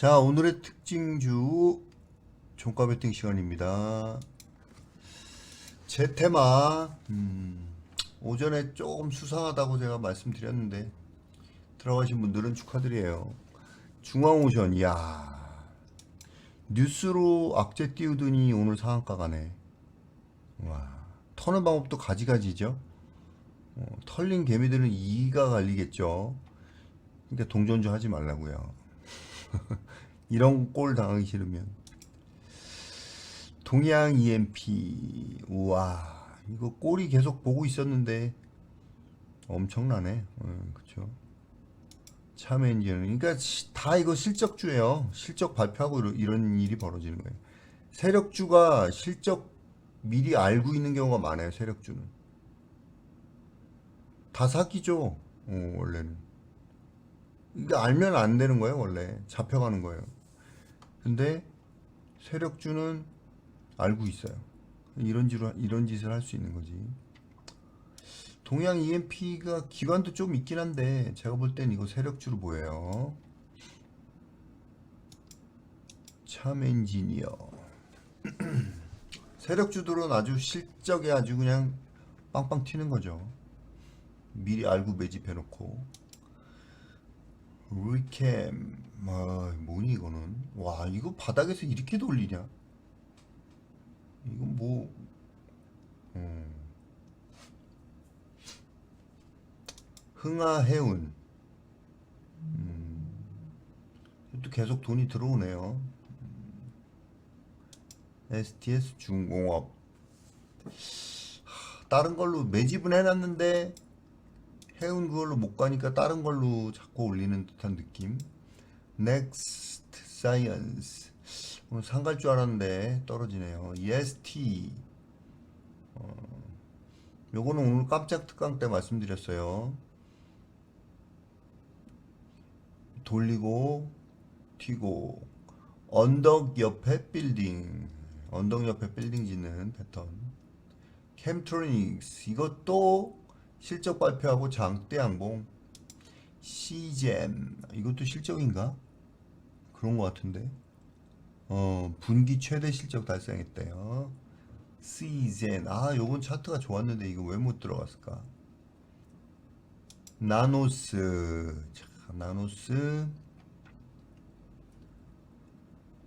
자, 오늘의 특징주 종가 베팅 시간입니다. 제 테마, 음, 오전에 조금 수상하다고 제가 말씀드렸는데, 들어가신 분들은 축하드려요. 중앙오션, 이야. 뉴스로 악재 띄우더니 오늘 상한가 가네. 와, 터는 방법도 가지가지죠. 어, 털린 개미들은 이가 갈리겠죠. 그러니까 동전주 하지 말라고요. 이런 꼴 당하기 싫으면. 동양 EMP 우와 이거 꼴이 계속 보고 있었는데 엄청나네. 음, 그쵸? 참 엔지는 그러니까 시- 다 이거 실적주예요. 실적 발표하고 이런 일이 벌어지는 거예요. 세력주가 실적 미리 알고 있는 경우가 많아요 세력주는. 다 사기죠 어, 원래는 이게 알면 안 되는 거예요, 원래. 잡혀가는 거예요. 근데 세력주는 알고 있어요. 이런 짓을, 이런 짓을 할 수 있는 거지. 동양 EMP가 기관도 좀 있긴 한데, 제가 볼 땐 이거 세력주로 보여요. 참 엔지니어. 세력주들은 아주 실적에 아주 그냥 빵빵 튀는 거죠. 미리 알고 매집해놓고. 리캠 아 뭐니 이거는 와 이거 바닥에서 이렇게 돌리냐 이건 뭐 음. 흥하해운 음. 또 계속 돈이 들어오네요 음. STS 중공업 하, 다른 걸로 매집은 해놨는데 해운 그걸로 못 가니까 다른 걸로 자꾸 올리는 듯한 느낌. Next Science 오늘 상갈 줄 알았는데 떨어지네요. EST 어, 요거는 오늘 깜짝 특강 때 말씀드렸어요. 돌리고 튀고 언덕 옆에 빌딩 언덕 옆에 빌딩 짓는 패턴 캠트로닉스 이것도 실적 발표하고 장대 항공 시잼. 이것도 실적인가? 그런 것 같은데. 어 분기 최대 실적 달성했대요. 시젠. 아 요건 차트가 좋았는데 이거 왜 못 들어갔을까? 나노스. 자, 나노스.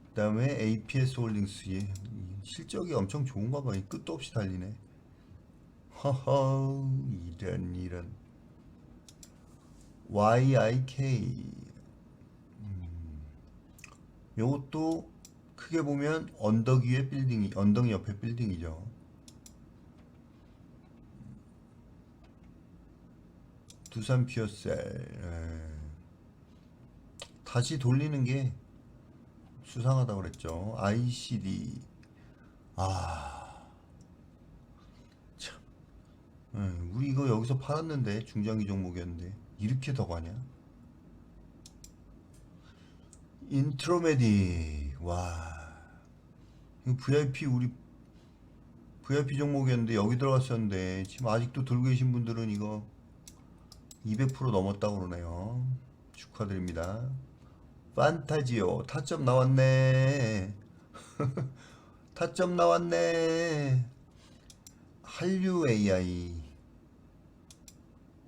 그 다음에 APS 홀딩스의 이 실적이 엄청 좋은가 봐. 이 끝도 없이 달리네. 허허 이런 이런 YIK 음, 요것도 크게 보면 언덕 위에 빌딩이 언덕 옆에 빌딩이죠. 두산 피어셀 예. 다시 돌리는 게 수상하다고 그랬죠. ICD 아 참. 응, 우리 이거 여기서 팔았는데 중장기 종목이었는데 이렇게 더 가냐? 인트로메디 와 VIP 우리 VIP 종목이었는데 여기 들어갔었는데 지금 아직도 들고 계신 분들은 이거 200% 넘었다고 그러네요. 축하드립니다. 판타지오 타점 나왔네. 타점 나왔네. 한류 AI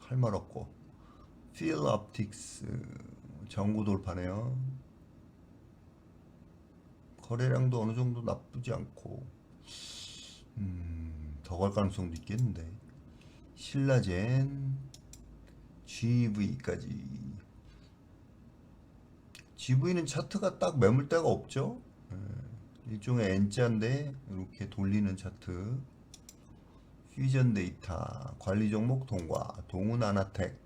할 말 없고 필 옵틱스 전구 돌파네요. 거래량도 어느 정도 나쁘지 않고 음, 더 갈 가능성도 있겠는데 신라젠 GV까지 GV는 차트가 딱 매물대가 없죠. 예, 일종의 N자인데 이렇게 돌리는 차트. 퓨전 데이터 관리 종목 동과 동훈 아나텍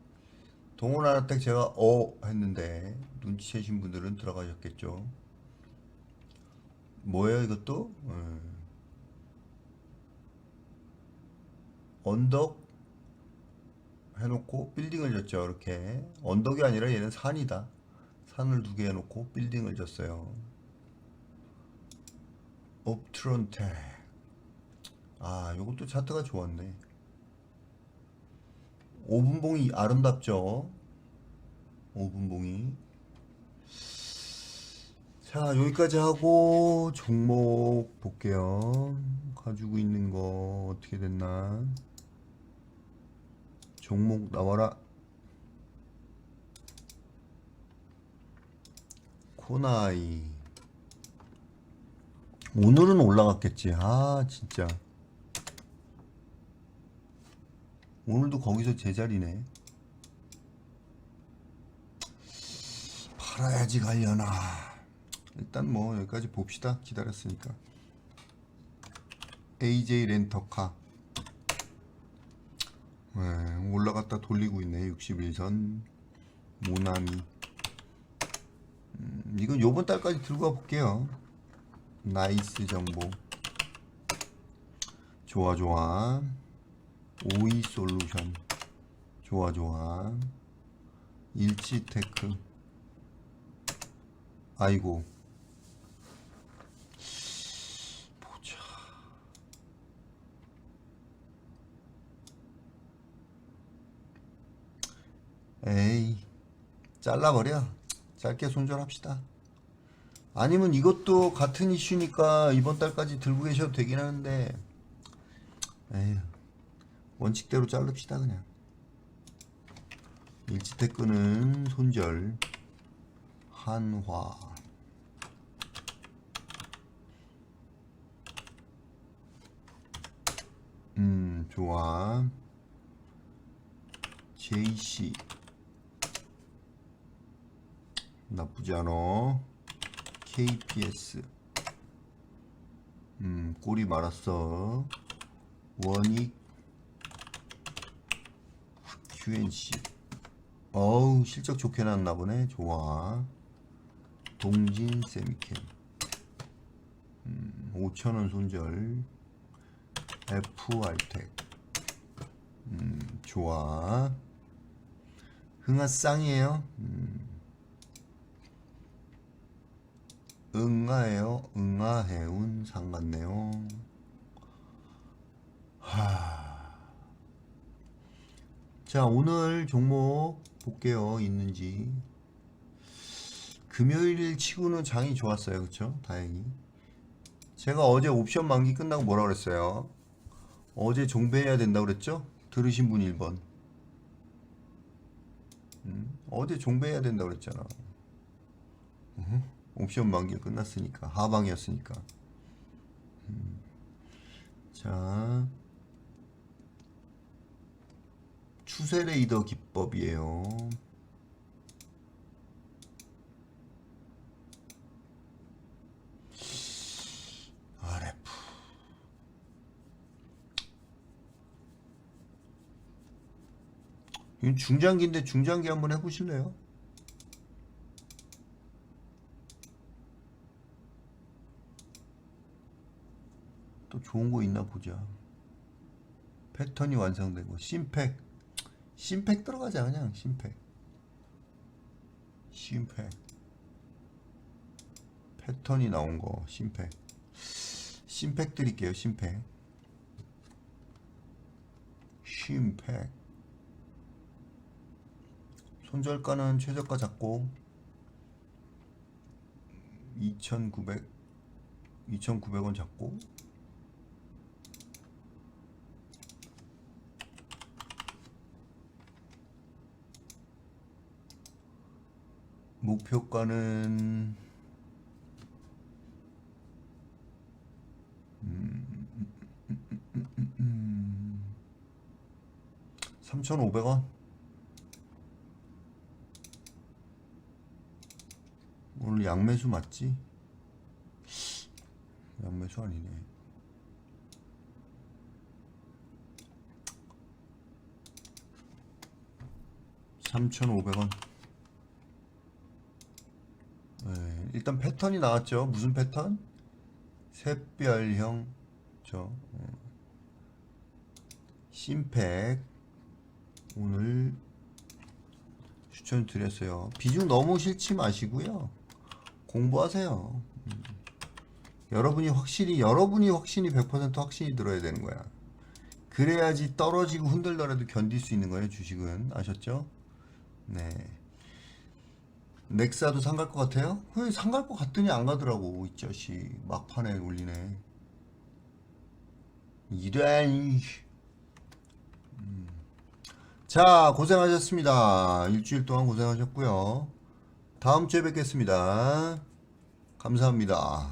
동훈 아나텍 제가 어 했는데 눈치채신 분들은 들어가셨겠죠. 뭐예요 이것도? 예. 언덕 해놓고 빌딩을 졌죠 이렇게 언덕이 아니라 얘는 산이다 산을 두 개 해놓고 빌딩을 졌어요 옵트론텍 아 요것도 차트가 좋았네 5분봉이 아름답죠 5분봉이 자, 여기까지 하고 종목 볼게요. 가지고 있는 거 어떻게 됐나? 종목 나와라. 코나이. 오늘은 올라갔겠지. 아, 진짜. 오늘도 거기서 제자리네. 팔아야지 가려나. 일단 뭐 여기까지 봅시다. 기다렸으니까. AJ 렌터카. 네, 올라갔다 돌리고 있네. 61선. 모나미. 음, 이건 요번 달까지 들고 가 볼게요. 나이스 정보. 좋아 좋아. 오이 솔루션. 좋아 좋아. 일치테크. 아이고. 보자. 에이. 잘라버려. 짧게 손절합시다. 아니면 이것도 같은 이슈니까 이번 달까지 들고 계셔도 되긴 하는데, 에휴. 원칙대로 자릅시다, 그냥. 일치테크는 손절. 한화. 음, 좋아. JC. 나쁘지 않아. KPS. 음, 꼬리 말았어. 원익. QNC. 어우, 실적 좋게 났나 보네. 좋아. 동진 세미캠. 음, 5천원 손절. FR텍. 음, 좋아. 흥화쌍이에요. 음. 응아예요. 응아 해운 상 같네요. 하. 자, 오늘 종목 볼게요. 있는지. 금요일 치고는 장이 좋았어요. 그쵸? 다행히. 제가 어제 옵션 만기 끝나고 뭐라 그랬어요? 어제 종배해야 된다고 그랬죠? 들으신 분 1번. 음, 어제 종배해야 된다고 그랬잖아. 음, 옵션 만기 끝났으니까. 하방이었으니까. 음, 자. 추세 레이더 기법이에요. RF. 이건 중장기인데 중장기 한번 해보실래요? 또 좋은 거 있나 보자. 패턴이 완성되고 심팩 심팩 들어가자 그냥. 심팩. 심팩. 패턴이 나온 거 심팩. 심팩 드릴게요 심팩. 심팩. 손절가는 최저가 잡고 2,900 2,900원 잡고 목표가는 음, 3,500원 오늘 양매수 맞지? 양매수 아니네. 삼천오백 원. 네, 일단 패턴이 나왔죠. 무슨 패턴? 샛별형 저 어, 심팩 오늘 추천드렸어요. 비중 너무 싫지 마시고요. 공부하세요. 음. 여러분이 확실히 여러분이 확신이 100% 확신이 들어야 되는 거야. 그래야지 떨어지고 흔들더라도 견딜 수 있는 거예요. 주식은 아셨죠? 네. 넥사도 상 갈 것 같아요? 상갈 것 같더니 안 가더라고 이 자식. 막판에 올리네. 이런 음. 자 고생하셨습니다. 일주일 동안 고생하셨고요. 다음 주에 뵙겠습니다. 감사합니다